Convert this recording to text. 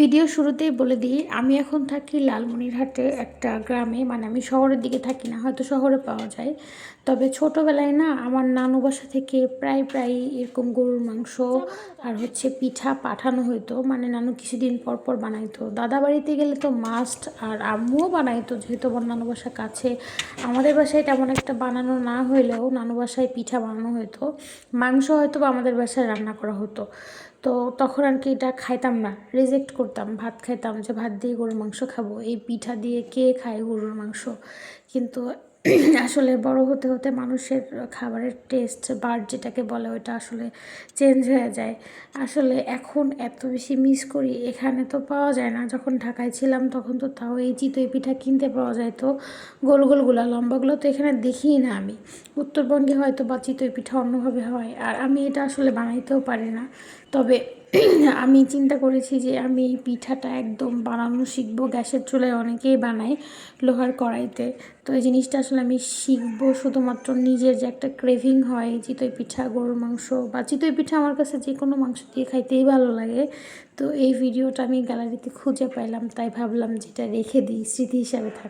Video শুরুতেই বলে দিই, আমি এখন থাকি লালমনিরহাটে একটা গ্রামে মানে আমি শহরের দিকে থাকি না, হয়তো শহরে পাওয়া যায়। তবে ছোটোবেলায় না আমার নানু বাসা থেকে প্রায় প্রায় এরকম গরুর মাংস আর হচ্ছে পিঠা পাঠানো হতো মানে নানু কিছুদিন পর পর বানাইতো। দাদা বাড়িতে গেলে তো মাস্ট আর আম্মুও বানাইতো, যেহেতু আমার নানু বাসা কাছে। আমাদের বাসায় তেমন একটা বানানো না হইলেও নানু বাসায় পিঠা বানানো হতো মাংস হয়তো বা আমাদের বাসায় রান্না করা হতো। তো তখন আর কি এটা খাইতাম না রিজেক্ট করতাম। ভাত খাইতাম যে ভাত দিয়ে গরুর মাংস খাব, এই পিঠা দিয়ে কে খায় গরুর মাংস? কিন্তু আসলে বড় হতে হতে মানুষের খাবারের টেস্ট বার্ড যেটাকে বলে, ওইটা আসলে চেঞ্জ হয়ে যায়। আসলে এখন এত বেশি মিস করি, এখানে তো পাওয়া যায় না। যখন ঢাকায় ছিলাম, তখন তো তাও এই চিতই পিঠা কিনতে পাওয়া যায়। তো গোল গোলগুলো লম্বাগুলো তো এখানে দেখিই না আমি। উত্তরবঙ্গে হয়তো বা চিতই পিঠা অন্যভাবে হয়, আর আমি এটা আসলে বানাইতেও পারি না। তবে আমি চিন্তা করেছি যে আমি এই পিঠাটা একদম বানানো শিখব। গ্যাসের চুলায় অনেকেই বানায়, লোহার কড়াইতে। তো এই জিনিসটা আসলে আমি শিখব শুধুমাত্র নিজের যে একটা ক্রেভিং হয়, চিতই পিঠা, গরুর মাংস বা চিতই পিঠা আমার কাছে যে কোনো মাংস দিয়ে খাইতেই ভালো লাগে। তো এই ভিডিওটা আমি গ্যালারিতে খুঁজে পাইলাম, তাই ভাবলাম যেটা রেখে দিই, স্মৃতি হিসাবে থাক